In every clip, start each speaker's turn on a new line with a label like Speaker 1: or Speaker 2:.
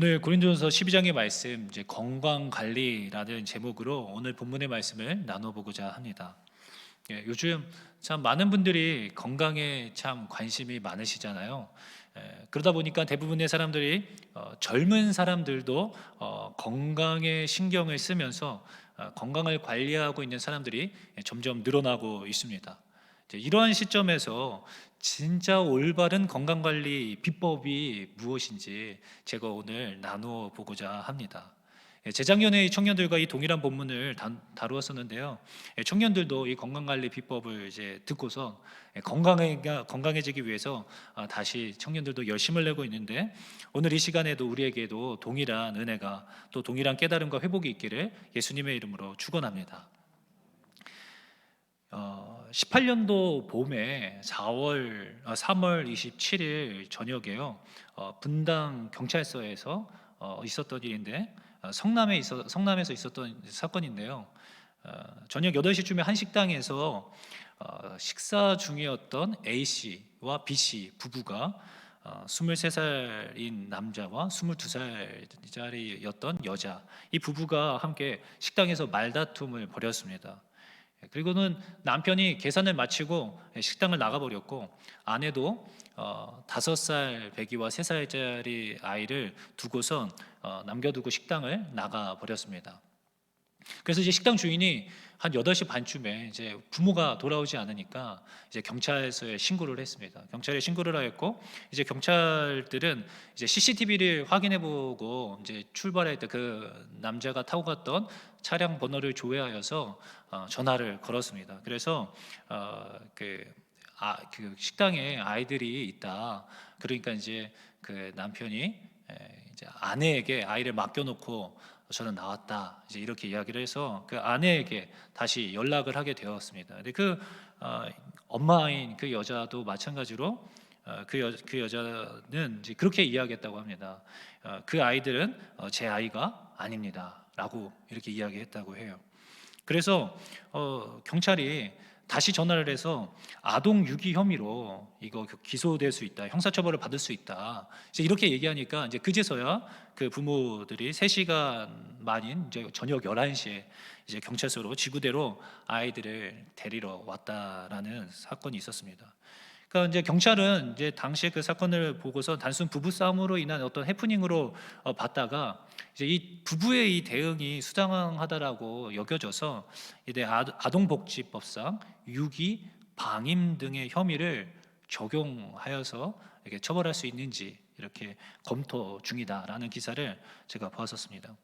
Speaker 1: 예, 오늘 고린도전서 12장의 말씀 이제 건강 관리라는 제목으로 오늘 본문의 말씀을 나눠보고자 합니다. 예, 요즘 참 많은 분들이 건강에 참 관심이 많으시잖아요. 예, 그러다 보니까 대부분의 사람들이 어, 젊은 사람들도 어, 건강에 신경을 쓰면서 어, 건강을 관리하고 있는 사람들이 예, 점점 늘어나고 있습니다. 이러한 시점에서 진짜 올바른 건강 관리 비법이 무엇인지 제가 오늘 나누어 보고자 합니다. 예, 재작년에 이 청년들과 이 동일한 본문을 다, 다루었었는데요. 예, 청년들도 이 건강 관리 비법을 이제 듣고서 예, 건강해 건강해지기 위해서 아, 다시 청년들도 열심을 내고 있는데 오늘 이 시간에도 우리에게도 동일한 은혜가 또 동일한 깨달음과 회복이 있기를 예수님의 이름으로 축원합니다. 어, 18년도 봄에 4월, 아, 3월 27일 저녁에요. 어, 분당 경찰서에서 어, 있었던 일인데 어, 성남에 있어 성남에서 있었던 사건인데요. 어, 저녁 8시쯤에 한 식당에서 어, 식사 중이었던 A 씨와 B 씨 부부가 어, 23살인 남자와 22살짜리였던 여자 이 부부가 함께 식당에서 말다툼을 벌였습니다. 예, 그리고는 남편이 계산을 마치고 식당을 나가버렸고 아내도 어, 다섯 살 배기와 세 살짜리 아이를 두고선 어, 남겨두고 식당을 나가 버렸습니다. 그래서 이제 식당 주인이 한 8시 반쯤에 이제 부모가 돌아오지 않으니까 이제 경찰서에 신고를 했습니다. 경찰에 신고를 하였고 이제 경찰들은 이제 CCTV를 확인해 보고 이제 출발할 때 그 남자가 타고 갔던 차량 번호를 조회하여서 어, 전화를 걸었습니다. 그래서 어, 그, 아, 그 식당에 아이들이 있다. 그러니까 이제 그 남편이 에, 이제 아내에게 아이를 맡겨놓고 저는 나왔다. 이제 이렇게 이야기를 해서 그 아내에게 다시 연락을 하게 되었습니다. 근데 그 어, 엄마인 그 여자도 마찬가지로 어, 그, 여, 그 여자는 이제 그렇게 이야기했다고 합니다. 어, 그 아이들은 어, 제 아이가 아닙니다라고 이렇게 이야기했다고 해요. 그래서 어, 경찰이 다시 전화를 해서 아동 유기 혐의로 이거 기소될 수 있다, 형사처벌을 받을 수 있다. 이제 이렇게 얘기하니까 이제 그제서야 그 부모들이 3 시간 만인 이제 저녁 11 시에 이제 경찰서로 지구대로 아이들을 데리러 왔다라는 사건이 있었습니다. 그러니까 이제 경찰은 이제 당시에 그 사건을 보고서 단순 부부 싸움으로 인한 어떤 해프닝으로 어, 봤다가 이제 이 부부의 이 대응이 수당하다라고 여겨져서 이제 아- 아동복지법상 유기, 방임 등의 혐의를 적용하여서 이렇게 처벌할 수 있는지 이렇게 검토 중이다라는 기사를 제가 보았었습니다.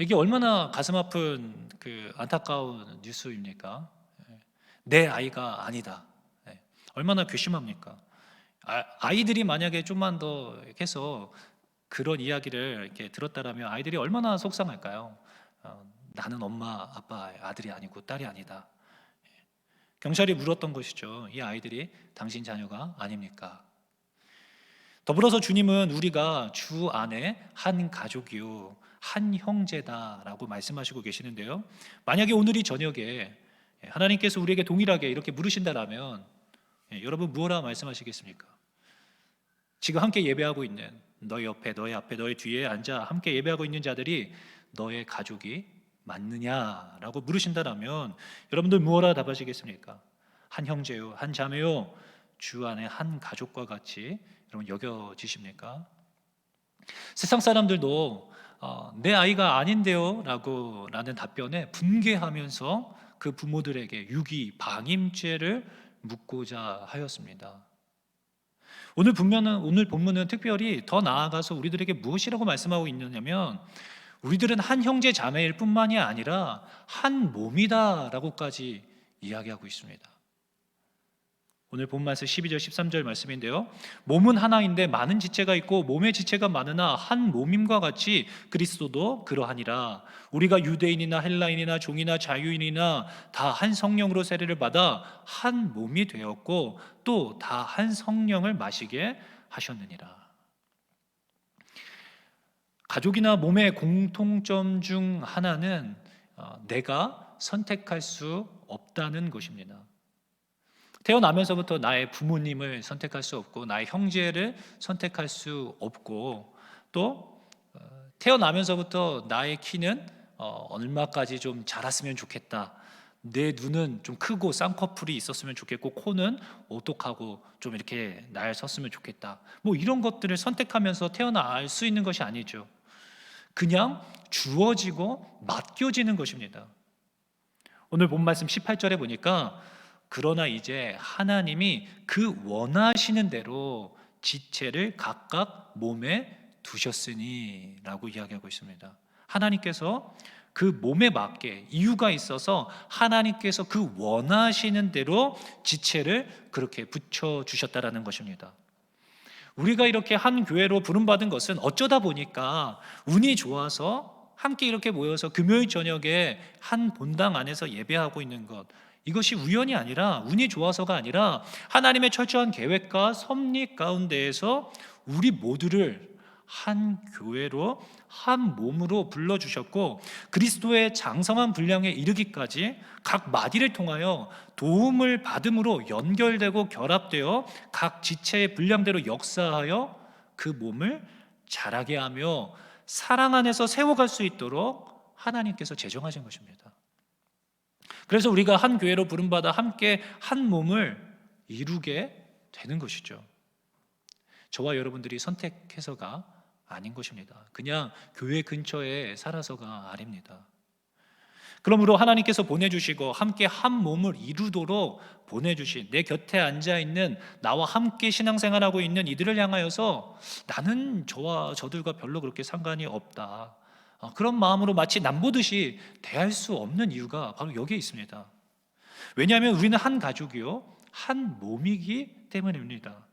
Speaker 1: 이게 얼마나 가슴 아픈 그 안타까운 뉴스입니까? 내 아이가 아니다. 네. 얼마나 괘씸합니까? 아- 아이들이 만약에 좀만 더 해서 그런 이야기를 이렇게 들었다라면 아이들이 얼마나 속상할까요? 어, 나는 엄마, 아빠 아들이 아니고 딸이 아니다. 경찰이 물었던 것이죠. 이 아이들이 당신 자녀가 아닙니까? 더불어서 주님은 우리가 주 안에 한 가족이요, 한 형제다라고 말씀하시고 계시는데요. 만약에 오늘 이 저녁에 하나님께서 우리에게 동일하게 이렇게 물으신다라면 예, 여러분 무엇라 말씀하시겠습니까? 지금 함께 예배하고 있는 너희 옆에, 너희 앞에, 너희 뒤에 앉아 함께 예배하고 있는 자들이 너의 가족이 맞느냐라고 물으신다라면 여러분들 무엇라 답하시겠습니까? 한 형제요, 한 자매요, 주 안에 한 가족과 같이 여러분 여겨지십니까? 세상 사람들도 어, 내 아이가 아닌데요라고 라는 답변에 분개하면서 그 부모들에게 유기 방임죄를 묻고자 하였습니다. 오늘 분명은 오늘 본문은 특별히 더 나아가서 우리들에게 무엇이라고 말씀하고 있느냐면 우리들은 한 형제 자매일 뿐만이 아니라 한 몸이다라고까지 이야기하고 있습니다. 오늘 본 말씀 12절 13절 말씀인데요. 몸은 하나인데 많은 지체가 있고 몸의 지체가 많으나 한 몸임과 같이 그리스도도 그러하니라. 우리가 유대인이나 헬라인이나 종이나 자유인이나 다 한 성령으로 세례를 받아 한 몸이 되었고 또 다 한 성령을 마시게 하셨느니라. 가족이나 몸의 공통점 중 하나는 어, 내가 선택할 수 없다는 것입니다. 태어나면서부터 나의 부모님을 선택할 수 없고 나의 형제를 선택할 수 없고 또 어, 태어나면서부터 나의 키는 어, 얼마까지 좀 자랐으면 좋겠다. 내 눈은 좀 크고 쌍꺼풀이 있었으면 좋겠고 코는 오똑하고 좀 이렇게 날 섰으면 좋겠다. 뭐 이런 것들을 선택하면서 태어날 수 있는 것이 아니죠. 그냥 주어지고 맡겨지는 것입니다. 오늘 본 말씀 18절에 보니까 그러나 이제 하나님이 그 원하시는 대로 지체를 각각 몸에 두셨으니라고 이야기하고 있습니다. 하나님께서 그 몸에 맞게 이유가 있어서 하나님께서 그 원하시는 대로 지체를 그렇게 붙여 주셨다라는 것입니다. 우리가 이렇게 한 교회로 부름받은 것은 어쩌다 보니까 운이 좋아서 함께 이렇게 모여서 금요일 저녁에 한 본당 안에서 예배하고 있는 것 이것이 우연이 아니라 운이 좋아서가 아니라 하나님의 철저한 계획과 섭리 가운데에서 우리 모두를 한 교회로 한 몸으로 불러 주셨고 그리스도의 장성한 분량에 이르기까지 각 마디를 통하여 도움을 받음으로 연결되고 결합되어 각 지체의 분량대로 역사하여 그 몸을 자라게 하며 사랑 안에서 세워갈 수 있도록 하나님께서 제정하신 것입니다. 그래서 우리가 한 교회로 부름받아 함께 한 몸을 이루게 되는 것이죠. 저와 여러분들이 선택해서가 아닌 것입니다. 그냥 교회 근처에 살아서가 아닙니다. 그러므로 하나님께서 보내주시고 함께 한 몸을 이루도록 보내주신 내 곁에 앉아 있는 나와 함께 신앙생활하고 있는 이들을 향하여서 나는 저와 저들과 별로 그렇게 상관이 없다. 어, 그런 마음으로 마치 남보듯이 대할 수 없는 이유가 바로 여기에 있습니다. 왜냐하면 우리는 한 가족이요, 한 몸이기 때문입니다.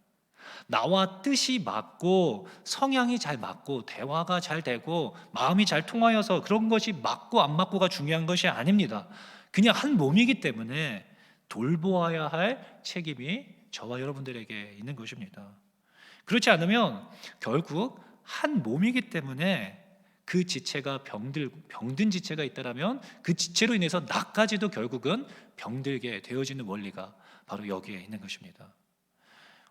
Speaker 1: 나와 뜻이 맞고 성향이 잘 맞고 대화가 잘 되고 마음이 잘 통하여서 그런 것이 맞고 안 맞고가 중요한 것이 아닙니다. 그냥 한 몸이기 때문에 돌보아야 할 책임이 저와 여러분들에게 있는 것입니다. 그렇지 않으면 결국 한 몸이기 때문에 그 지체가 병들 병든 지체가 있다라면 그 지체로 인해서 나까지도 결국은 병들게 되어지는 원리가 바로 여기에 있는 것입니다.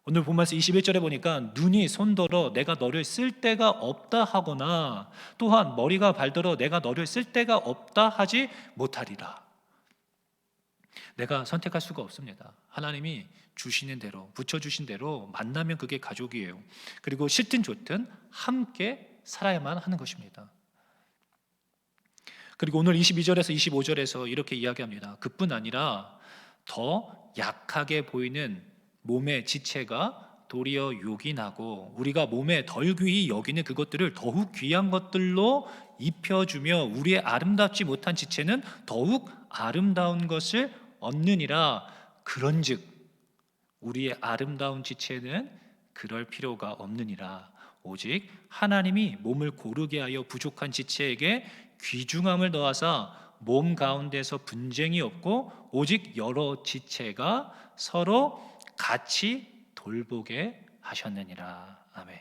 Speaker 1: 오늘 본말씀 21절에 보니까 눈이 손더러 내가 너를 쓸 데가 없다 하거나 또한 머리가 발더러 내가 너를 쓸 데가 없다 하지 못하리라. 내가 선택할 수가 없습니다. 하나님이 주시는 대로 붙여 주신 대로 만나면 그게 가족이에요. 그리고 싫든 좋든 함께 살아야만 하는 것입니다. 그리고 오늘 22절에서 25절에서 이렇게 이야기합니다. 그뿐 아니라 더 약하게 보이는 몸의 지체가 도리어 요긴하고 우리가 몸에 덜 귀히 여기는 그것들을 더욱 귀한 것들로 입혀주며 우리의 아름답지 못한 지체는 더욱 아름다운 것을 얻느니라 그런즉 우리의 아름다운 지체는 그럴 필요가 없느니라 오직 하나님이 몸을 고르게 하여 부족한 지체에게 귀중함을 더하사 몸 가운데서 분쟁이 없고 오직 여러 지체가 서로 같이 돌보게 하셨느니라. 아멘.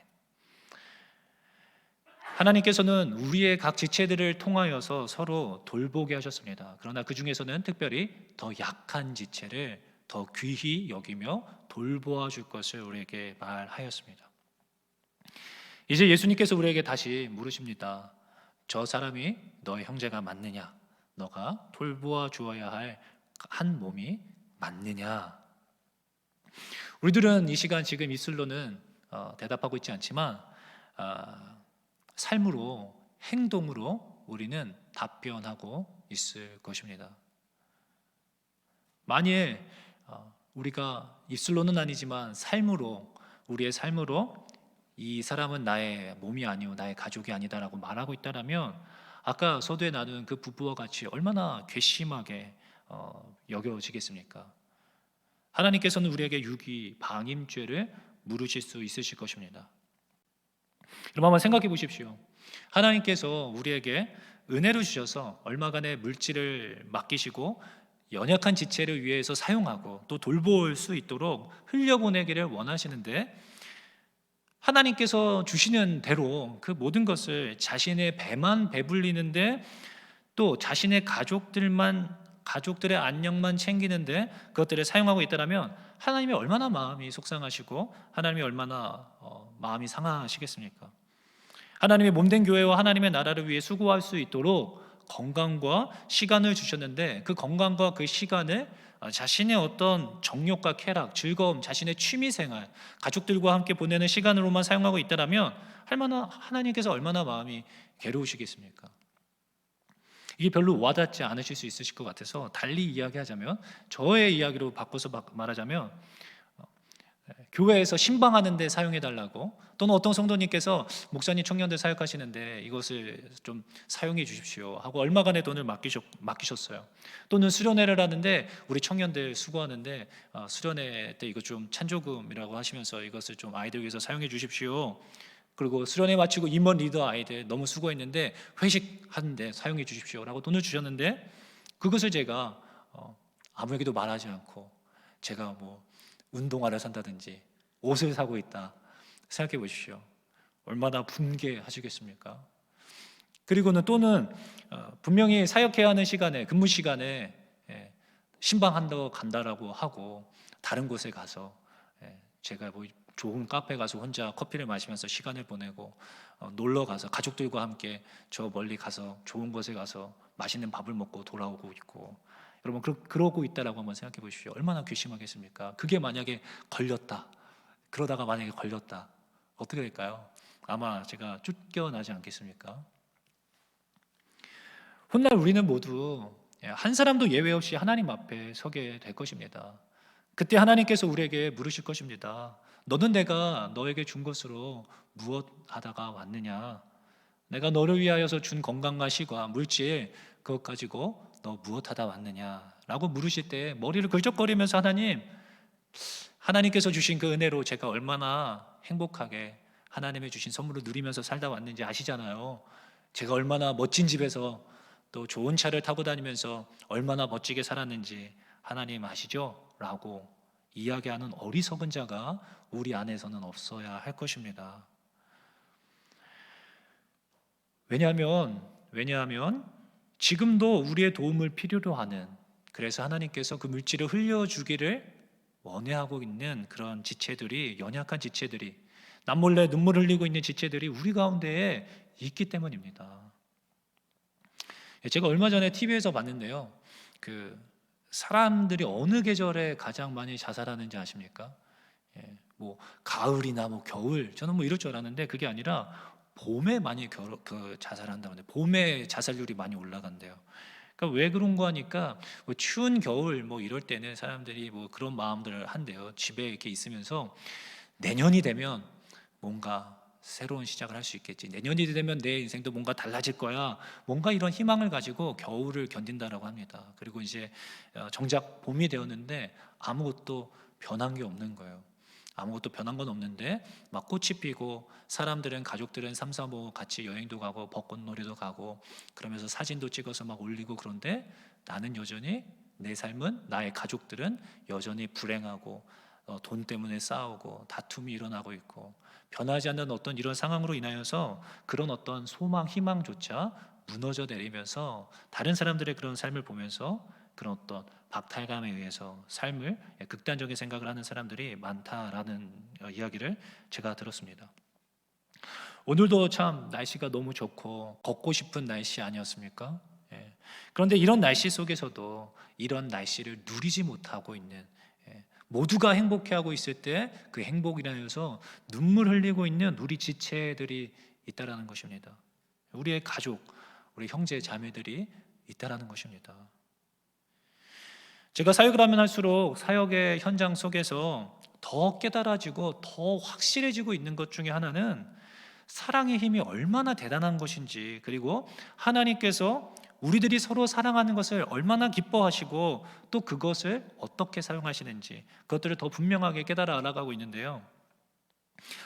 Speaker 1: 하나님께서는 우리의 각 지체들을 통하여서 서로 돌보게 하셨습니다. 그러나 그 중에서는 특별히 더 약한 지체를 더 귀히 여기며 돌보아 줄 것을 우리에게 말하였습니다. 이제 예수님께서 우리에게 다시 물으십니다. 저 사람이 너의 형제가 맞느냐? 너가 돌보아 주어야 할 한 몸이 맞느냐? 우리들은 이 시간 지금 이슬로는 어, 대답하고 있지 않지만 어, 삶으로 행동으로 우리는 답변하고 있을 것입니다. 만일 어, 우리가 입술로는 아니지만 삶으로 우리의 삶으로 이 사람은 나의 몸이 아니오 나의 가족이 아니다라고 말하고 있다라면 아까 서두에 나눈 그 부부와 같이 얼마나 괘씸하게 어, 여겨지겠습니까? 하나님께서는 우리에게 유기 방임죄를 물으실 수 있으실 것입니다. 여러분 한번 생각해 보십시오. 하나님께서 우리에게 은혜를 주셔서 얼마간의 물질을 맡기시고 연약한 지체를 위해서 사용하고 또 돌볼 수 있도록 흘려보내기를 원하시는데 하나님께서 주시는 대로 그 모든 것을 자신의 배만 배불리는데 또 자신의 가족들만 가족들의 안녕만 챙기는데 그것들을 사용하고 있다면 하나님이 얼마나 마음이 속상하시고 하나님이 얼마나 어, 마음이 상하시겠습니까? 하나님의 몸된 교회와 하나님의 나라를 위해 수고할 수 있도록 건강과 시간을 주셨는데 그 건강과 그 시간을 자신의 어떤 정욕과 쾌락, 즐거움, 자신의 취미 생활, 가족들과 함께 보내는 시간으로만 사용하고 있다라면 얼마나 하나님께서 얼마나 마음이 괴로우시겠습니까? 이게 별로 와닿지 않으실 수 있으실 것 같아서 달리 이야기하자면 저의 이야기로 바꿔서 말하자면 어, 교회에서 신방하는 데 사용해 달라고 또는 어떤 성도님께서 목사님 청년들 사역하시는데 이것을 좀 사용해 주십시오 하고 얼마간의 돈을 맡기셨, 맡기셨어요. 또는 수련회를 하는데 우리 청년들 수고하는데 어, 수련회 때 이거 좀 찬조금이라고 하시면서 이것을 좀 아이들 위해서 사용해 주십시오. 그리고 수련회 마치고 임원 리더 아이들 너무 수고했는데 회식하는데 사용해 주십시오라고 돈을 주셨는데 그것을 제가 어, 아무에게도 말하지 않고 제가 뭐 운동화를 산다든지 옷을 사고 있다 생각해 보십시오. 얼마나 분개하시겠습니까? 그리고는 또는 어, 분명히 사역해야 하는 시간에 근무 시간에 예, 신방한다고 간다라고 하고 다른 곳에 가서 예, 제가 뭐 좋은 카페 가서 혼자 커피를 마시면서 시간을 보내고 어, 놀러 가서 가족들과 함께 저 멀리 가서 좋은 곳에 가서 맛있는 밥을 먹고 돌아오고 있고 여러분 그러, 그러 고 있다라고 한번 생각해 보십시오. 얼마나 괘씸하겠습니까? 그게 만약에 걸렸다. 그러다가 만약에 걸렸다. 어떻게 될까요? 아마 제가 쫓겨나지 않겠습니까? 훗날 우리는 모두 예, 한 사람도 예외 없이 하나님 앞에 서게 될 것입니다. 그때 하나님께서 우리에게 물으실 것입니다. 너는 내가 너에게 준 것으로 무엇 하다가 왔느냐? 내가 너를 위하여서 준 건강과 시과 물질 그것 가지고 너 무엇 하다 왔느냐? 라고 물으실 때 머리를 긁적거리면서 하나님 하나님께서 주신 그 은혜로 제가 얼마나 행복하게 하나님의 주신 선물을 누리면서 살다 왔는지 아시잖아요. 제가 얼마나 멋진 집에서 또 좋은 차를 타고 다니면서 얼마나 멋지게 살았는지 하나님 아시죠? 라고 이야기하는 어리석은 자가 우리 안에서는 없어야 할 것입니다. 왜냐하면 왜냐하면 지금도 우리의 도움을 필요로 하는 그래서 하나님께서 그 물질을 흘려주기를 원해하고 있는 그런 지체들이 연약한 지체들이 남몰래 눈물 흘리고 있는 지체들이 우리 가운데에 있기 때문입니다. 제가 얼마 전에 TV에서 봤는데요. 그 사람들이 어느 계절에 가장 많이 자살하는지 아십니까? 예, 뭐 가을이나 뭐 겨울 저는 뭐 이럴 줄 알았는데 그게 아니라 봄에 많이 결, 그 자살한다는데 봄에 자살률이 많이 올라간대요. 그러니까 왜 그런 거 하니까 뭐 추운 겨울 뭐 이럴 때는 사람들이 뭐 그런 마음들을 한대요. 집에 이렇게 있으면서 내년이 되면 뭔가 새로운 시작을 할 수 있겠지. 내년이 되면 내 인생도 뭔가 달라질 거야. 뭔가 이런 희망을 가지고 겨울을 견딘다라고 합니다. 그리고 이제 어, 정작 봄이 되었는데 아무것도 변한 게 없는 거예요. 아무것도 변한 건 없는데 막 꽃이 피고 사람들은 가족들은 삼삼오오 같이 여행도 가고 벚꽃놀이도 가고 그러면서 사진도 찍어서 막 올리고 그런데 나는 여전히 내 삶은 나의 가족들은 여전히 불행하고 어, 돈 때문에 싸우고 다툼이 일어나고 있고 변하지 않는 어떤 이런 상황으로 인하여서 그런 어떤 소망, 희망조차 무너져 내리면서 다른 사람들의 그런 삶을 보면서 그런 어떤 박탈감에 의해서 삶을 극단적인 생각을 하는 사람들이 많다라는 어, 이야기를 제가 들었습니다. 오늘도 참 날씨가 너무 좋고 걷고 싶은 날씨 아니었습니까? 예. 그런데 이런 날씨 속에서도 이런 날씨를 누리지 못하고 있는 모두가 행복해하고 있을 때 그 행복이라면서 눈물 흘리고 있는 우리 지체들이 있다라는 것입니다. 우리의 가족, 우리 형제 자매들이 있다라는 것입니다. 제가 사역을 하면 할수록 사역의 현장 속에서 더 깨달아지고 더 확실해지고 있는 것 중에 하나는 사랑의 힘이 얼마나 대단한 것인지 그리고 하나님께서 우리들이 서로 사랑하는 것을 얼마나 기뻐하시고 또 그것을 어떻게 사용하시는지 그것들을 더 분명하게 깨달아 알아가고 있는데요.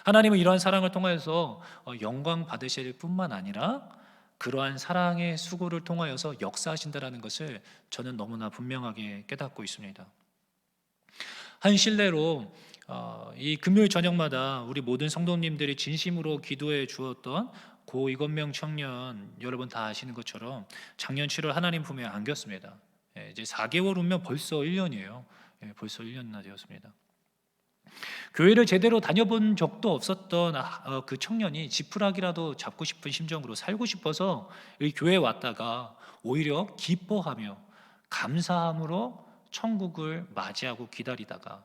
Speaker 1: 하나님은 이러한 사랑을 통하여서 어, 영광 받으실 뿐만 아니라 그러한 사랑의 수고를 통하여서 역사하신다라는 것을 저는 너무나 분명하게 깨닫고 있습니다. 한 실례로 어, 이 금요일 저녁마다 우리 모든 성도님들이 진심으로 기도해 주었던 고 이건명 청년 여러분 다 아시는 것처럼 작년 7월 하나님 품에 안겼습니다. 예, 이제 4개월 후면 벌써 1년이에요. 예, 벌써 1년나 되었습니다. 교회를 제대로 다녀본 적도 없었던 아, 어, 그 청년이 지푸라기라도 잡고 싶은 심정으로 살고 싶어서 이 교회에 왔다가 오히려 기뻐하며 감사함으로 천국을 맞이하고 기다리다가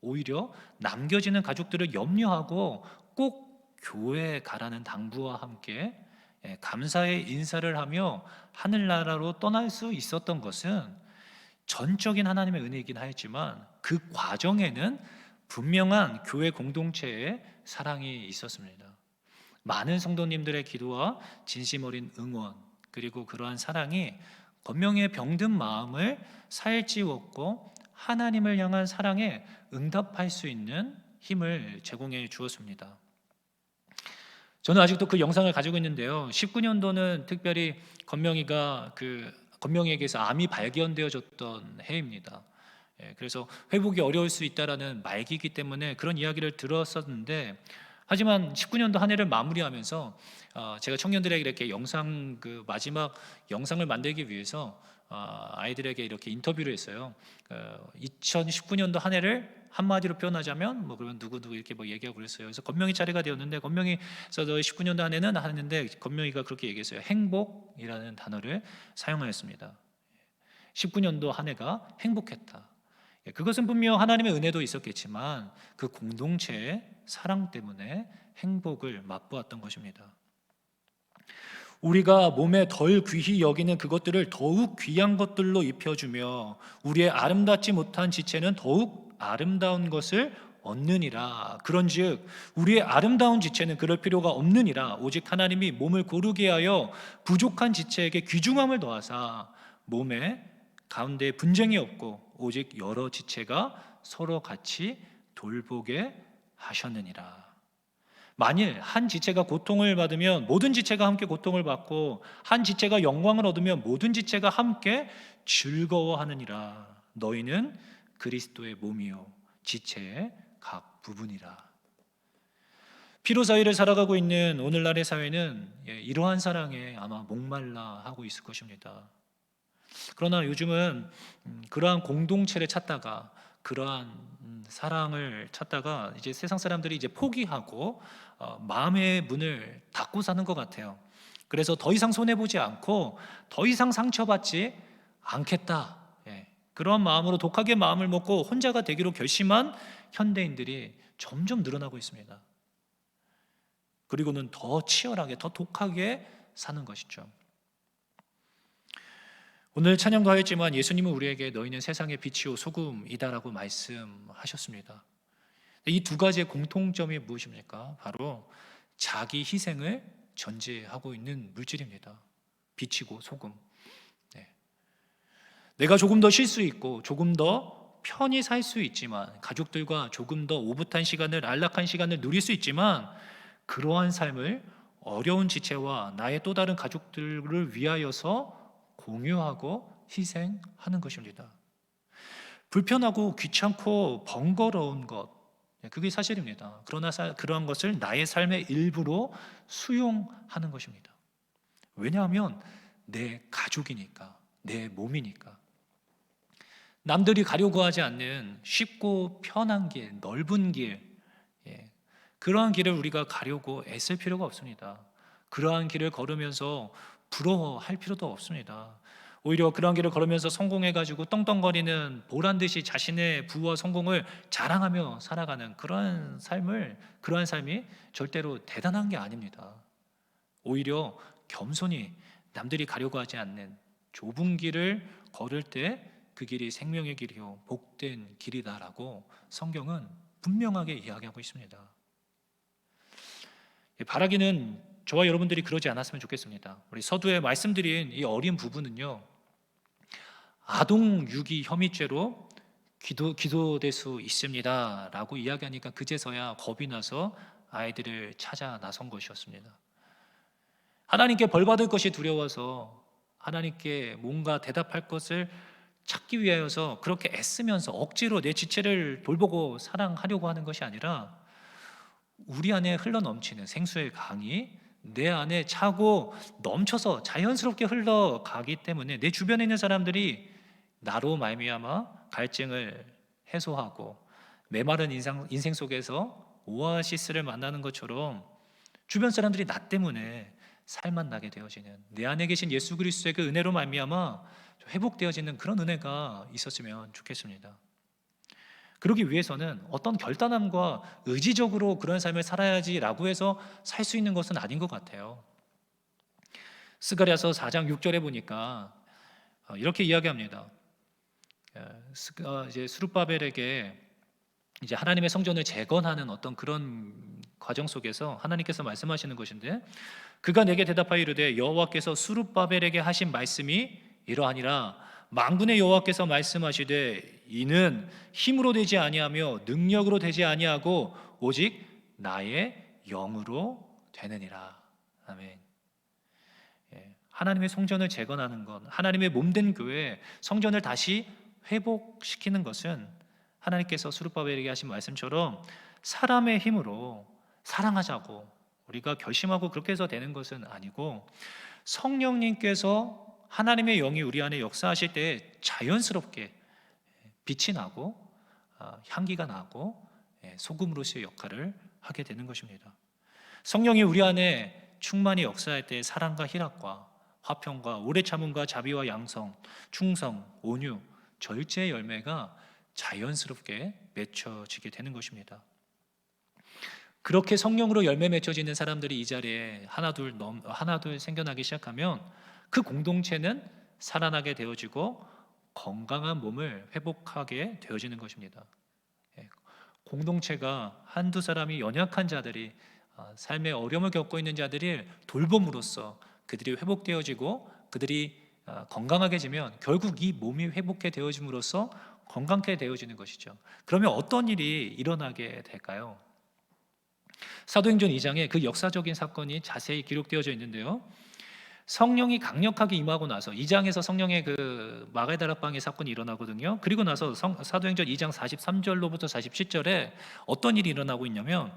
Speaker 1: 오히려 남겨지는 가족들을 염려하고 꼭 교회에 가라는 당부와 함께 예, 감사의 인사를 하며 하늘나라로 떠날 수 있었던 것은 전적인 하나님의 은혜이긴 하였지만 그 과정에는 분명한 교회 공동체의 사랑이 있었습니다. 많은 성도님들의 기도와 진심 어린 응원 그리고 그러한 사랑이 권명의 병든 마음을 살찌웠고 하나님을 향한 사랑에 응답할 수 있는 힘을 제공해 주었습니다. 저는 아직도 그 영상을 가지고 있는데요. 19년도는 특별히 건명이가 그 건명이에게서 암이 발견되어졌던 해입니다. 예, 그래서 회복이 어려울 수 있다라는 말기이기 때문에 그런 이야기를 들었었는데 하지만 19년도 한 해를 마무리하면서 어, 제가 청년들에게 이렇게 영상 그 마지막 영상을 만들기 위해서 어, 아이들에게 이렇게 인터뷰를 했어요. 어, 2019년도 한 해를 한마디로 표현하자면 뭐 그러면 누구 누구 이렇게 뭐 얘기하고 그랬어요. 그래서 건명이 차례가 되었는데 건명이 저 19년도 한 해는 하는데 건명이가 그렇게 얘기했어요. 행복이라는 단어를 사용하였습니다. 19년도 한 해가 행복했다. 예, 그것은 분명 하나님의 은혜도 있었겠지만 그 공동체의 사랑 때문에 행복을 맛보았던 것입니다. 우리가 몸에 덜 귀히 여기는 그것들을 더욱 귀한 것들로 입혀주며 우리의 아름답지 못한 지체는 더욱 아름다운 것을 얻느니라. 그런즉 우리의 아름다운 지체는 그럴 필요가 없느니라. 오직 하나님이 몸을 고르게 하여 부족한 지체에게 귀중함을 더하사 몸에 가운데 분쟁이 없고 오직 여러 지체가 서로 같이 돌보게 하셨느니라. 만일 한 지체가 고통을 받으면 모든 지체가 함께 고통을 받고 한 지체가 영광을 얻으면 모든 지체가 함께 즐거워하느니라. 너희는 그리스도의 몸이요 지체의 각 부분이라. 피로 사회를 살아가고 있는 오늘날의 사회는 예, 이러한 사랑에 아마 목말라 하고 있을 것입니다. 그러나 요즘은 음, 그러한 공동체를 찾다가 그러한 음, 사랑을 찾다가 이제 세상 사람들이 이제 포기하고 어, 마음의 문을 닫고 사는 것 같아요. 그래서 더 이상 손해 보지 않고 더 이상 상처받지 않겠다. 예, 그런 마음으로 독하게 마음을 먹고 혼자가 되기로 결심한 현대인들이 점점 늘어나고 있습니다. 그리고는 더 치열하게, 더 독하게 사는 것이죠. 오늘 찬양도 하였지만 예수님은 우리에게 너희는 세상의 빛이요 소금이다라고 말씀하셨습니다. 이 두 가지의 공통점이 무엇입니까? 바로 자기 희생을 전제하고 있는 물질입니다. 빛이고 소금. 네. 내가 조금 더 쉴 수 있고 조금 더 편히 살 수 있지만 가족들과 조금 더 오붓한 시간을 안락한 시간을 누릴 수 있지만 그러한 삶을 어려운 지체와 나의 또 다른 가족들을 위하여서 공유하고 희생하는 것입니다. 불편하고 귀찮고 번거로운 것, 예, 그게 사실입니다. 그러나 그러한 것을 나의 삶의 일부로 수용하는 것입니다. 왜냐하면 내 가족이니까, 내 몸이니까. 남들이 가려고 하지 않는 쉽고 편한 길, 넓은 길, 예, 그러한 길을 우리가 가려고 애쓸 필요가 없습니다. 그러한 길을 걸으면서 부러워할 필요도 없습니다. 오히려 그런 길을 걸으면서 성공해가지고 떵떵거리는 보란 듯이 자신의 부와 성공을 자랑하며 살아가는 그러한 삶을 그러한 삶이 절대로 대단한 게 아닙니다. 오히려 겸손히 남들이 가려고 하지 않는 좁은 길을 걸을 때 그 길이 생명의 길이요 복된 길이다라고 성경은 분명하게 이야기하고 있습니다. 바라기는 저와 여러분들이 그러지 않았으면 좋겠습니다. 우리 서두에 말씀드린 이 어린 부부는요, 아동 유기 혐의죄로 기도, 기도될 수 있습니다라고 이야기하니까 그제서야 겁이 나서 아이들을 찾아 나선 것이었습니다. 하나님께 벌 받을 것이 두려워서 하나님께 뭔가 대답할 것을 찾기 위하여서 그렇게 애쓰면서 억지로 내 지체를 돌보고 사랑하려고 하는 것이 아니라 우리 안에 흘러 넘치는 생수의 강이 내 안에 차고 넘쳐서 자연스럽게 흘러가기 때문에 내 주변에 있는 사람들이 나로 말미암아 갈증을 해소하고 메마른 인상, 인생 속에서 오아시스를 만나는 것처럼 주변 사람들이 나 때문에 살만 나게 되어지는 내 안에 계신 예수 그리스도의 그 은혜로 말미암아 회복되어지는 그런 은혜가 있었으면 좋겠습니다. 그러기 위해서는 어떤 결단함과 의지적으로 그런 삶을 살아야지라고 해서 살 수 있는 것은 아닌 것 같아요. 스가랴서 4장 6절에 보니까 어, 이렇게 이야기합니다. 어, 스- 어, 이제 스룹바벨에게 이제 하나님의 성전을 재건하는 어떤 그런 과정 속에서 하나님께서 말씀하시는 것인데 그가 내게 대답하여 이르되 여호와께서 스룹바벨에게 하신 말씀이 이러하니라 만군의 여호와께서 말씀하시되 이는 힘으로 되지 아니하며 능력으로 되지 아니하고 오직 나의 영으로 되느니라 아멘. 예, 하나님의 성전을 재건하는 것, 하나님의 몸된 교회 성전을 다시 회복시키는 것은 하나님께서 수르바벨에게 하신 말씀처럼 사람의 힘으로 사랑하자고 우리가 결심하고 그렇게 해서 되는 것은 아니고 성령님께서 하나님의 영이 우리 안에 역사하실 때 자연스럽게 빛이 나고 아, 향기가 나고 예, 소금으로서의 역할을 하게 되는 것입니다. 성령이 우리 안에 충만히 역사할 때 사랑과 희락과 화평과 오래 참음과 자비와 양성, 충성, 온유, 절제의 열매가 자연스럽게 맺혀지게 되는 것입니다. 그렇게 성령으로 열매 맺혀지는 사람들이 이 자리에 하나둘 넘 하나둘 생겨나기 시작하면 그 공동체는 살아나게 되어지고 건강한 몸을 회복하게 되어지는 것입니다. 예, 공동체가 한두 사람이 연약한 자들이 아, 삶의 어려움을 겪고 있는 자들이 돌봄으로써 그들이 회복되어지고 그들이 아, 건강하게 지면 결국 이 몸이 회복해 되어짐으로써 건강케 되어지는 것이죠. 그러면 어떤 일이 일어나게 될까요? 사도행전 2장에 그 역사적인 사건이 자세히 기록되어져 있는데요. 성령이 강력하게 임하고 나서 2장에서 성령의 그 마가다락방의 사건이 일어나거든요. 그리고 나서 성- 사도행전 2장 43절로부터 47절에 어떤 일이 일어나고 있냐면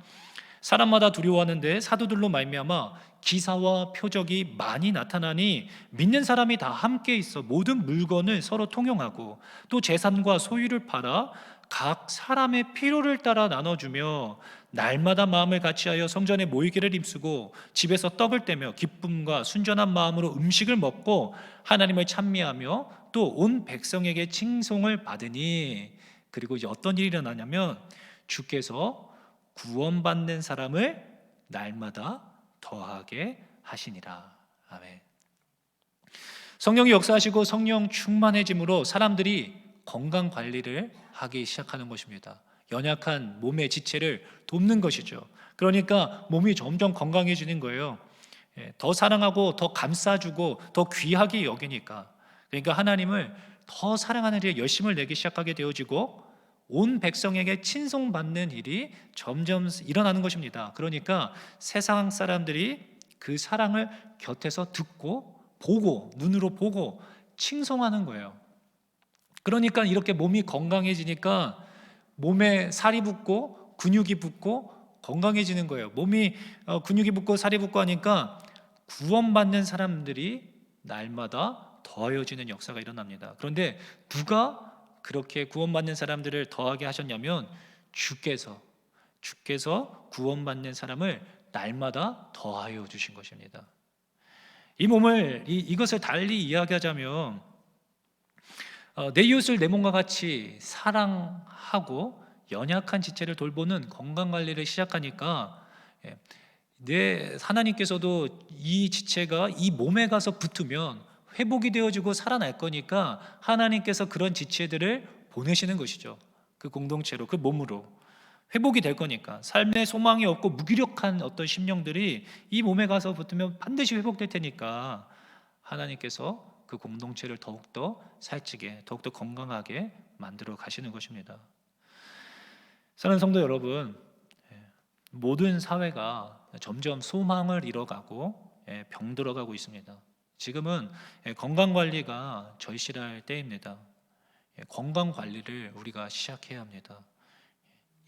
Speaker 1: 사람마다 두려워하는데 사도들로 말미암아 기사와 표적이 많이 나타나니 믿는 사람이 다 함께 있어 모든 물건을 서로 통용하고 또 재산과 소유를 팔아 각 사람의 필요를 따라 나눠주며 날마다 마음을 같이하여 성전에 모이기를 힘쓰고 집에서 떡을 떼며 기쁨과 순전한 마음으로 음식을 먹고 하나님을 찬미하며 또 온 백성에게 칭송을 받으니 그리고 이제 어떤 일이 일어나냐면 주께서 구원받는 사람을 날마다 더하게 하시니라. 아멘. 성령이 역사하시고 성령 충만해짐으로 사람들이 건강 관리를 하기 시작하는 것입니다. 연약한 몸의 지체를 돕는 것이죠. 그러니까 몸이 점점 건강해지는 거예요. 예, 더 사랑하고 더 감싸주고 더 귀하게 여기니까. 그러니까 하나님을 더 사랑하는 일에 열심을 내기 시작하게 되어지고 온 백성에게 친송받는 일이 점점 일어나는 것입니다. 그러니까 세상 사람들이 그 사랑을 곁에서 듣고 보고 눈으로 보고 칭송하는 거예요. 그러니까 이렇게 몸이 건강해지니까 몸에 살이 붙고 근육이 붙고 건강해지는 거예요. 몸이 어, 근육이 붙고 살이 붙고 하니까 구원받는 사람들이 날마다 더하여지는 역사가 일어납니다. 그런데 누가 그렇게 구원받는 사람들을 더하게 하셨냐면 주께서 주께서 구원받는 사람을 날마다 더하여 주신 것입니다. 이 몸을 이, 이것을 달리 이야기하자면 어, 내 이웃을 내 몸과 같이 사랑하고 연약한 지체를 돌보는 건강 관리를 시작하니까 예, 내 하나님께서도 이 지체가 이 몸에 가서 붙으면 회복이 되어지고 살아날 거니까 하나님께서 그런 지체들을 보내시는 것이죠. 그 공동체로 그 몸으로 회복이 될 거니까 삶에 소망이 없고 무기력한 어떤 심령들이 이 몸에 가서 붙으면 반드시 회복될 테니까 하나님께서 그 공동체를 더욱더 살찌게 더욱더 건강하게 만들어 가시는 것입니다. 사랑하는 성도 여러분, 예, 모든 사회가 점점 소망을 잃어가고 예, 병들어가고 있습니다. 지금은 예, 건강 관리가 절실할 때입니다. 예, 건강 관리를 우리가 시작해야 합니다.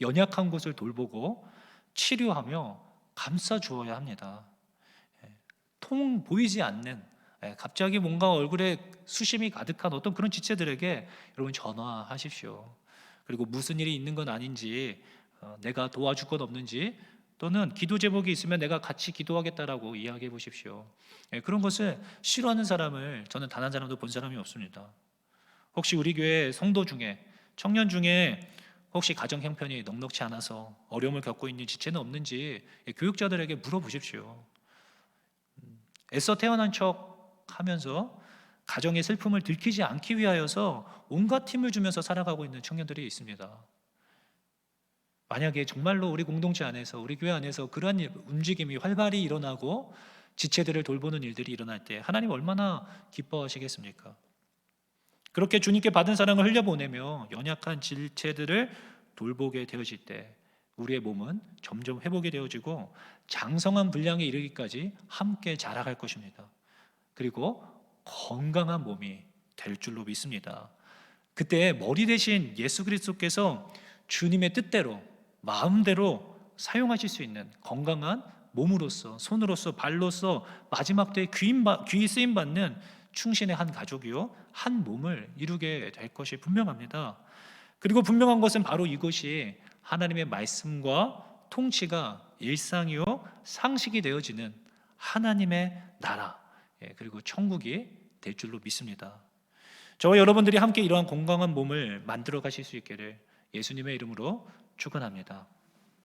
Speaker 1: 연약한 곳을 돌보고 치료하며 감싸 주어야 합니다. 예, 통 보이지 않는 예, 갑자기 뭔가 얼굴에 수심이 가득한 어떤 그런 지체들에게 여러분 전화하십시오. 그리고 무슨 일이 있는 건 아닌지 어, 내가 도와줄 건 없는지 또는 기도 제목이 있으면 내가 같이 기도하겠다라고 이야기해 보십시오. 예, 그런 것을 싫어하는 사람을 저는 단 한 사람도 본 사람이 없습니다. 혹시 우리 교회 성도 중에 청년 중에 혹시 가정 형편이 넉넉치 않아서 어려움을 겪고 있는 지체는 없는지 예, 교육자들에게 물어보십시오. 음, 애써 태어난 척 하면서 가정의 슬픔을 들키지 않기 위하여서 온갖 힘을 주면서 살아가고 있는 청년들이 있습니다. 만약에 정말로 우리 공동체 안에서 우리 교회 안에서 그러한 일- 움직임이 활발히 일어나고 지체들을 돌보는 일들이 일어날 때 하나님 얼마나 기뻐하시겠습니까? 그렇게 주님께 받은 사랑을 흘려보내며 연약한 지체들을 돌보게 되어질 때 우리의 몸은 점점 회복이 되어지고 장성한 분량에 이르기까지 함께 자라갈 것입니다. 그리고 건강한 몸이 될 줄로 믿습니다. 그때 머리 대신 예수 그리스도께서 주님의 뜻대로 마음대로 사용하실 수 있는 건강한 몸으로서 손으로서 발로서 마지막 때에 귀 쓰임 받는 충신의 한 가족이요 한 몸을 이루게 될 것이 분명합니다. 그리고 분명한 것은 바로 이것이 하나님의 말씀과 통치가 일상이요 상식이 되어지는 하나님의 나라 예, 그리고 천국이 될 줄로 믿습니다. 저와 여러분들이 함께 이러한 건강한 몸을 만들어 가실 수 있기를 예수님의 이름으로 축원합니다.